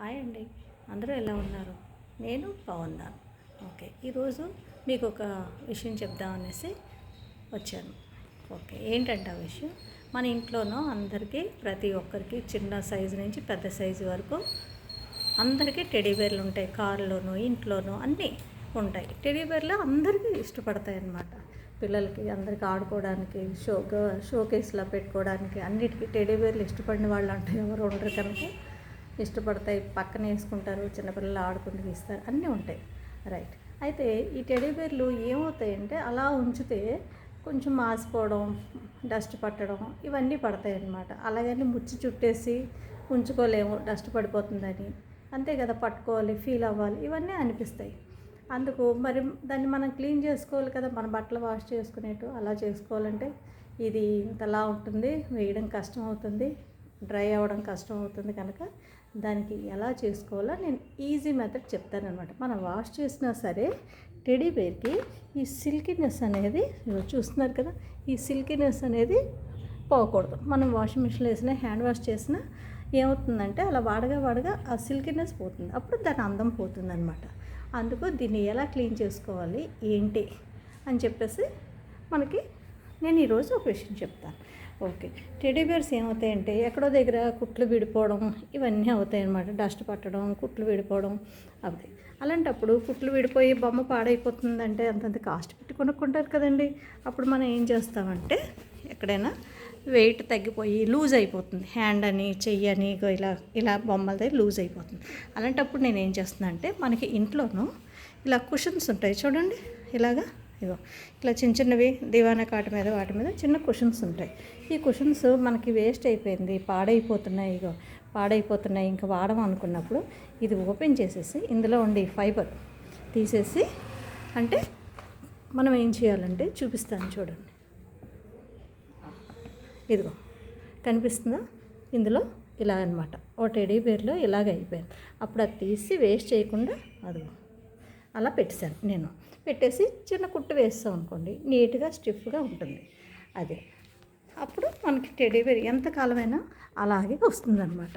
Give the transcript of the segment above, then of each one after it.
Hi అండి. అందరూ ఎలా ఉన్నారు? నేను బాగున్నాను. ఓకే ఈరోజు మీకు ఒక విషయం చెప్దాం అనేసి వచ్చాను. ఓకే ఏంటంటే ఆ విషయం? మన ఇంట్లోనూ అందరికీ ప్రతి ఒక్కరికి చిన్న సైజు నుంచి పెద్ద సైజు వరకు అందరికీ టెడీబేర్లు ఉంటాయి. కారులోనూ ఇంట్లోనూ అన్నీ ఉంటాయి. టెడీబేర్లు అందరికీ ఇష్టపడతాయి అన్నమాట పిల్లలకి అందరికీ ఆడుకోవడానికి షో షోకేస్లో పెట్టుకోవడానికి అన్నిటికీ టెడీబేర్లు ఇష్టపడిన వాళ్ళు అంటే ఎవరు ఉండరు కనుక ఇష్టపడతాయి పక్కన వేసుకుంటారు చిన్నపిల్లలు ఆడుకుంటూ ఇస్తారు అన్నీ ఉంటాయి. రైట్ అయితే ఈ టెడీబేర్లు ఏమవుతాయంటే అలా ఉంచితే కొంచెం మాసిపోవడం డస్ట్ పట్టడం ఇవన్నీ పడతాయి అన్నమాట అలాగని ముచ్చి చుట్టేసి ఉంచుకోలేము డస్ట్ పడిపోతుందని. అంతే కదా పట్టుకోవాలి ఫీల్ అవ్వాలి ఇవన్నీ అనిపిస్తాయి. అందుకు మరి దాన్ని మనం క్లీన్ చేసుకోవాలి కదా మన బట్టలు వాష్ చేసుకునేట్టు అలా చేసుకోవాలంటే ఇది ఇంతలా ఉంటుంది వేయడం కష్టం అవుతుంది డ్రై అవ్వడం కష్టం అవుతుంది కనుక దానికి ఎలా చేసుకోవాలో నేను ఈజీ మెథడ్ చెప్తానమాట మనం వాష్ చేసినా సరే టెడీ బేర్కి ఈ సిల్కీనెస్ అనేది చూస్తున్నారు కదా ఈ సిల్కీనెస్ అనేది పోకూడదు. మనం వాషింగ్ మిషన్లో వేసిన హ్యాండ్ వాష్ చేసినా ఏమవుతుందంటే అలా వాడగా వాడగా ఆ సిల్కీనెస్ పోతుంది. అప్పుడు దాని అందం పోతుందనమాట అందుకు దీన్ని ఎలా క్లీన్ చేసుకోవాలి ఏంటి అని చెప్పేసి మనకి నేను ఈరోజు ఒక విషయం చెప్తాను. ఓకే. టెడీ బేర్స్ ఏమవుతాయంటే ఎక్కడో దగ్గర కుట్లు విడిపోవడం ఇవన్నీ అవుతాయి అన్నమాట డస్ట్ పట్టడం కుట్లు విడిపోవడం అవుతాయి. అలాంటప్పుడు కుట్లు విడిపోయి బొమ్మ పాడైపోతుందంటే అంతంత కాస్ట్ పెట్టి కొనుక్కుంటారు కదండి. అప్పుడు మనం ఏం చేస్తామంటే ఎక్కడైనా వెయిట్ తగ్గిపోయి లూజ్ అయిపోతుంది. హ్యాండ్ అని చెయ్యి అని ఇలా ఇలా బొమ్మలది లూజ్ అయిపోతుంది. అలాంటప్పుడు నేను ఏం చేస్తున్నా అంటే మనకి ఇంట్లోనూ ఇలా కుషన్స్ ఉంటాయి చూడండి. ఇలాగా ఇగో ఇట్లా చిన్న చిన్నవి దివానా కాటు మీద వాటి మీద చిన్న కుషన్స్ ఉంటాయి. ఈ కుషన్స్ మనకి వేస్ట్ అయిపోయింది పాడైపోతున్నాయి ఇగో పాడైపోతున్నాయి. ఇంకా వాడము అనుకున్నప్పుడు ఇది ఓపెన్ చేసేసి ఇందులో ఉండే ఫైబర్ తీసేసి అంటే మనం ఏం చేయాలంటే చూపిస్తాను చూడండి. ఇదిగో. కనిపిస్తుందా? ఇందులో ఇలా అనమాట ఓ టెడీ బేర్లో ఇలాగ అయిపోయింది. అప్పుడు అది తీసి వేస్ట్ చేయకుండా అదిగో. అలా పెట్టేశాను నేను. పెట్టేసి చిన్న కుట్టు వేస్తాం అనుకోండి నీట్గా స్టిఫ్గా ఉంటుంది. అదే. అప్పుడు మనకి టెడీబేర్ ఎంతకాలమైనా అలాగే వస్తుందన్నమాట.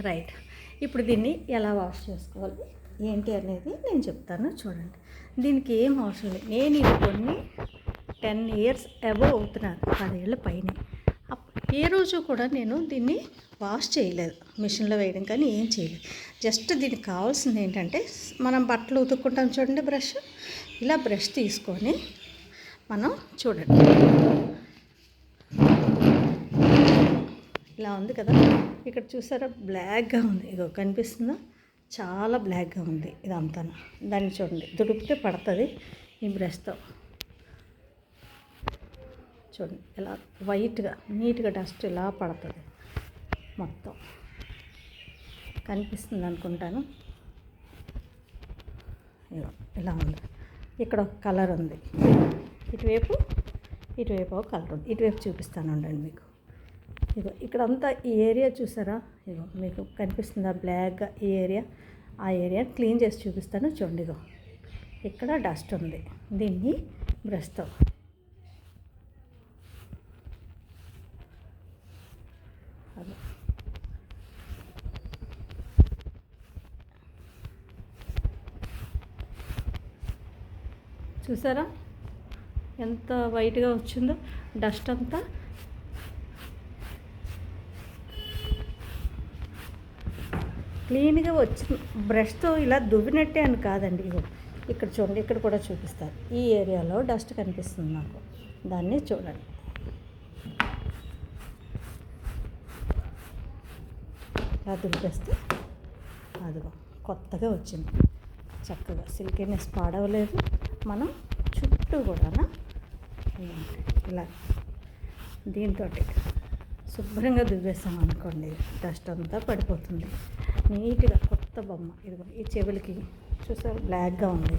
రైట్. ఇప్పుడు దీన్ని ఎలా వాష్ చేసుకోవాలి ఏంటి అనేది నేను చెప్తాను చూడండి. దీనికి ఏం అవసరం లేదు. నేను ఇది కొన్ని టెన్ ఇయర్స్ అబవ్ అవుతున్నాను పదేళ్ళ పైన. ఏ రోజు కూడా నేను దీన్ని వాష్ చేయలేదు మిషన్లో వేయడం కానీ ఏం చేయలేదు. జస్ట్ దీనికి కావాల్సింది ఏంటంటే మనం బట్టలు ఉతుక్కుంటాం చూడండి బ్రష్. ఇలా బ్రష్ తీసుకొని మనం చూడండి. ఇలా ఉంది కదా. ఇక్కడ చూసారా? బ్లాక్గా ఉంది. ఇదో కనిపిస్తుందా? చాలా బ్లాక్గా ఉంది ఇదంతా దాన్ని చూడండి. దుడిపితే పడుతుంది ఈ బ్రష్తో. చూడండి ఇలా వైట్గా నీట్గా డస్ట్ ఇలా పడుతుంది మొత్తం. కనిపిస్తుంది అనుకుంటాను. ఇగో ఇలా ఉంది. ఇక్కడ ఒక కలర్ ఉంది. ఇటువైపు ఇటువైపు ఒక కలర్ ఉంది. ఇటువైపు చూపిస్తాను ఉండండి మీకు. ఇగో ఇక్కడంతా ఈ ఏరియా చూసారా? ఇగో మీకు కనిపిస్తుందా బ్లాక్గా ఈ ఏరియా? ఆ ఏరియా క్లీన్ చేసి చూపిస్తాను చూడండి ఇగో. ఇక్కడ డస్ట్ ఉంది. దీన్ని బ్రష్తో అదే చూసారా? ఎంత వైట్గా వచ్చిందో డస్ట్ అంతా. క్లీన్గా వచ్చింది బ్రష్తో ఇలా దువ్వినట్టే అని కాదండి ఇగో. ఇక్కడ చూడండి ఇక్కడ కూడా చూపిస్తారు. ఈ ఏరియాలో డస్ట్ కనిపిస్తుంది నాకు. దాన్ని చూడండి. ఇలా దులిపేస్తే అదిగో కొత్తగా వచ్చింది. చక్కగా సిల్కీనెస్ పాడవలేదు. మనం చుట్టూ కూడా ఇలా దీంతో శుభ్రంగా దువ్వేసాం అనుకోండి డస్ట్ అంతా పడిపోతుంది. నీట్గా కొత్త బొమ్మ ఇదిగో ఈ చెవులకి చూసారు బ్లాక్గా ఉంది.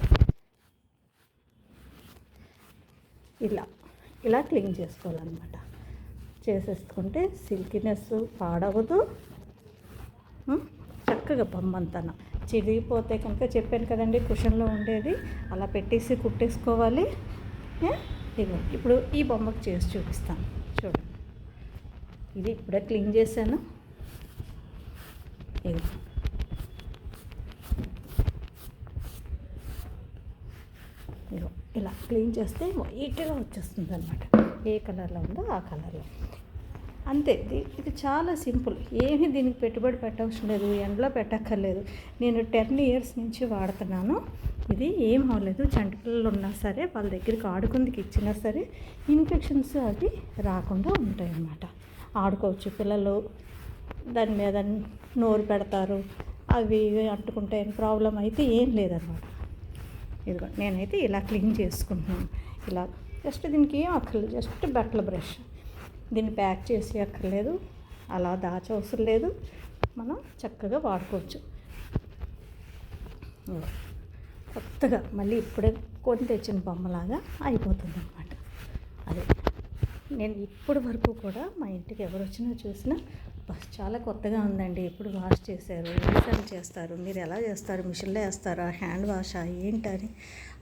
ఇలా ఇలా క్లీన్ చేసుకోవాలన్నమాట. చేసేసుకుంటే సిల్కీనెస్ పాడవదు. చక్కగా బొమ్మంతన. చిరిగిపోతే కనుక చెప్పాను కదండి కుషన్లో ఉండేది. అలా పెట్టేసి కుట్టేసుకోవాలి. ఇదిగో ఇప్పుడు ఈ బొమ్మకు చేసి చూపిస్తాను. చూడండి. ఇది ఇప్పుడే క్లీన్ చేశాను. ఇగో ఇదిగో ఇలా క్లీన్ చేస్తే వైట్గా వచ్చేస్తుంది అనమాట ఏ కలర్లో ఉందో ఆ కలర్లో. అంతే. ఇది- చాలా సింపుల్. ఏమీ దీనికి పెట్టుబడి పెట్టవసరం లేదు. ఎండలో పెట్టక్కర్లేదు. నేను టెన్ ఇయర్స్ నుంచి వాడుతున్నాను. ఇది ఏం అవ్వలేదు. చంటి పిల్లలు ఉన్నా సరే వాళ్ళ దగ్గరికి ఆడుకుందికి ఇచ్చినా సరే ఇన్ఫెక్షన్స్ అవి రాకుండా ఉంటాయి అన్నమాట ఆడుకోవచ్చు పిల్లలు. దాని మీద నోరు పెడతారు. అవి ఇవి అంటుకుంటే ప్రాబ్లం అయితే ఏం లేదనమాట ఇదిగో నేనైతే ఇలా క్లీన్ చేసుకుంటున్నాను. ఇలా జస్ట్ దీనికి ఏం అక్కర్లేదు. జస్ట్ బట్టల బ్రష్. దీన్ని ప్యాక్ చేసి అక్కర్లేదు అలా దాచవసరం లేదు. మనం చక్కగా వాడుకోవచ్చు. కొత్తగా మళ్ళీ ఇప్పుడే కొని తెచ్చిన బొమ్మలాగా అయిపోతుంది అనమాట అదే నేను ఇప్పటి వరకు కూడా మా ఇంటికి ఎవరు వచ్చినా చూసినా చాలా కొత్తగా ఉందండి. ఎప్పుడు వాష్ చేశారు? ఎన్నిసార్లు చేస్తారు? మీరు ఎలా చేస్తారు? మిషన్లో వేస్తారా? హ్యాండ్ వాషా? ఏంటని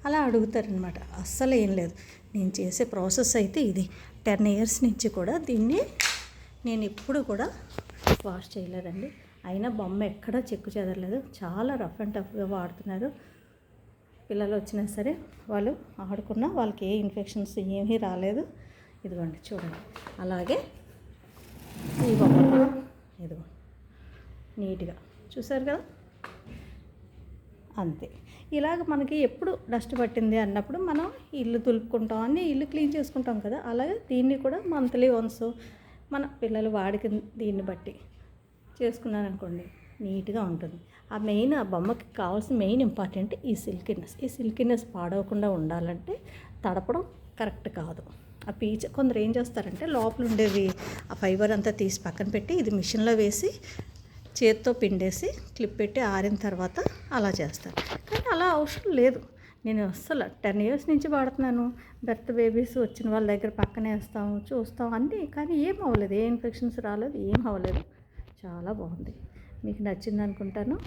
అలా అడుగుతారనమాట అస్సలు ఏం లేదు. నేను చేసే ప్రాసెస్ అయితే ఇది. టెన్ ఇయర్స్ నుంచి కూడా దీన్ని నేను ఎప్పుడు కూడా వాష్ చేయలేదండి. అయినా బొమ్మ ఎక్కడా చెక్కు చెదరలేదు. చాలా రఫ్ అండ్ టఫ్గా వాడుతున్నారు. పిల్లలు వచ్చినా సరే వాళ్ళు ఆడుకున్నా వాళ్ళకి ఏ ఇన్ఫెక్షన్స్ ఏమీ రాలేదు. ఇదిగోండి చూడండి. అలాగే ఈ బొమ్మ ఇదిగో. నీట్గా. చూసారు కదా? అంతే. ఇలాగ మనకి ఎప్పుడు డస్ట్ పట్టింది అన్నప్పుడు మనం ఇల్లు తులుపుకుంటాం. అన్నీ ఇల్లు క్లీన్ చేసుకుంటాం కదా? అలాగే దీన్ని కూడా మంత్లీ వన్స్ మన పిల్లలు వాడికి దీన్ని బట్టి చేసుకున్నారనుకోండి నీట్గా ఉంటుంది. ఆ మెయిన్ ఆ బొమ్మకి కావాల్సిన మెయిన్ ఇంపార్టెంట్ ఈ సిల్కినెస్. ఈ సిల్కినెస్ పాడవకుండా ఉండాలంటే తడపడం కరెక్ట్ కాదు. ఆ పీచ్ కొందరు ఏం చేస్తారంటే లోపల ఉండేవి ఆ ఫైబర్ అంతా తీసి పక్కన పెట్టి ఇది మిషన్లో వేసి చేత్తో పిండేసి క్లిప్ పెట్టి ఆరిన తర్వాత అలా చేస్తారు. కానీ అలా అవసరం లేదు. నేను అస్సలు టెన్ ఇయర్స్ నుంచి వాడుతున్నాను. బెర్త్ బేబీస్ వచ్చిన వాళ్ళ దగ్గర పక్కనే వేస్తాం చూస్తాం అన్నీ. కానీ ఏం అవ్వలేదు. ఏ ఇన్ఫెక్షన్స్ రాలేదు ఏం అవ్వలేదు. చాలా బాగుంది. మీకు నచ్చింది అనుకుంటాను.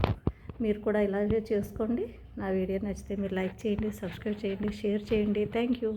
మీరు కూడా ఇలాగే చేసుకోండి. నా వీడియో నచ్చితే మీరు లైక్ చేయండి సబ్స్క్రైబ్ చేయండి షేర్ చేయండి. Thank you.